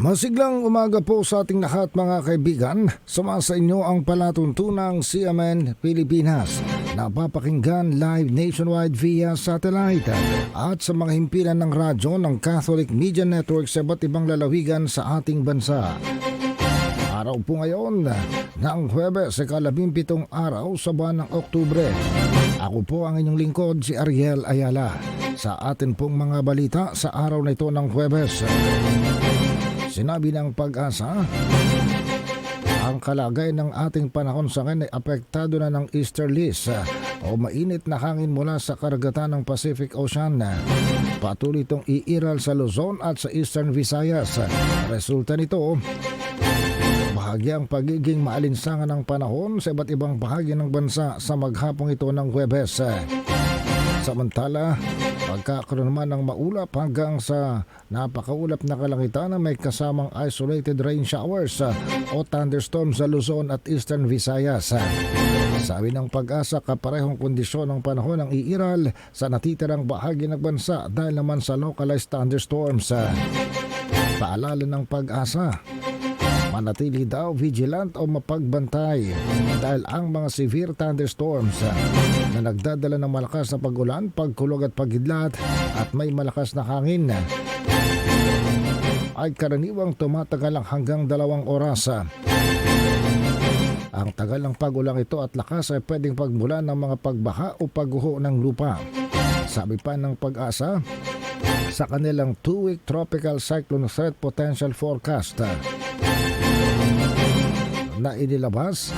Masiglang umaga po sa ating lahat mga kaibigan. Sumasa inyo ang palatuntunang CMN Pilipinas. Napapakinggan live nationwide via satellite at sa mga himpilan ng radyo ng Catholic Media Network sa iba't ibang lalawigan sa ating bansa. Araw po ngayon ng Huwebes sa kalabimpitong araw sa buwan ng Oktubre. Ako po ang inyong lingkod si Ariel Ayala sa atin pong mga balita sa araw na ito ng Huwebes. Sinabi ng pag-asa, ang kalagay ng ating panahon sa ngayon ay apektado na ng easterlies ah, o mainit na hangin mula sa karagatan ng Pacific Ocean. Patuloy itong iiral sa Luzon at sa Eastern Visayas. Resulta nito, bahagyang pagiging maalinsangan ng panahon sa iba't ibang bahagi ng bansa sa maghapong ito ng Huwebes. Samantala, pagkakaroon naman ng maulap hanggang sa napakaulap na kalangitan na may kasamang isolated rain showers uh, o thunderstorms sa Luzon at Eastern Visayas. Sabi ng pag-asa, kaparehong kondisyon ng panahon ang iiral sa natitirang bahagi ng bansa dahil naman sa localized thunderstorms. Paalala ng pag-asa, manatili daw vigilant o mapagbantay dahil ang mga severe thunderstorms na nagdadala ng malakas na pagulan, pagkulog at pagidlat at may malakas na hangin ay karaniwang tumatagal lang hanggang dalawang oras. Ang tagal ng pagulang ito at lakas ay pwedeng pagmulan ng mga pagbaha o pagguho ng lupa. Sabi pa ng pag-asa, sa kanilang two-week tropical cyclone threat potential forecast na inilabas.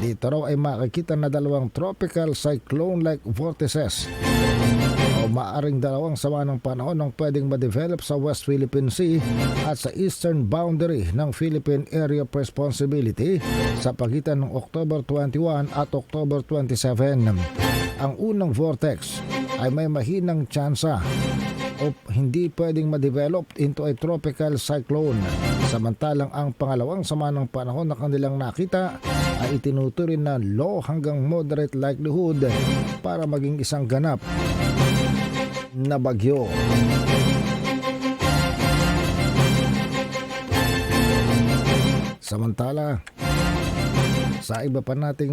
Dito raw ay makikita na dalawang tropical cyclone-like vortices o maaring dalawang sama ng panahon ang pwedeng ma-develop sa West Philippine Sea at sa eastern boundary ng Philippine Area of Responsibility sa pagitan ng October 21 at October 27. Ang unang vortex ay may mahinang tsansa o hindi pwedeng ma-develop into a tropical cyclone. Samantalang ang pangalawang sama ng panahon na kanilang nakita ay itinuturing na low hanggang moderate likelihood para maging isang ganap na bagyo. Samantala, sa iba pa nating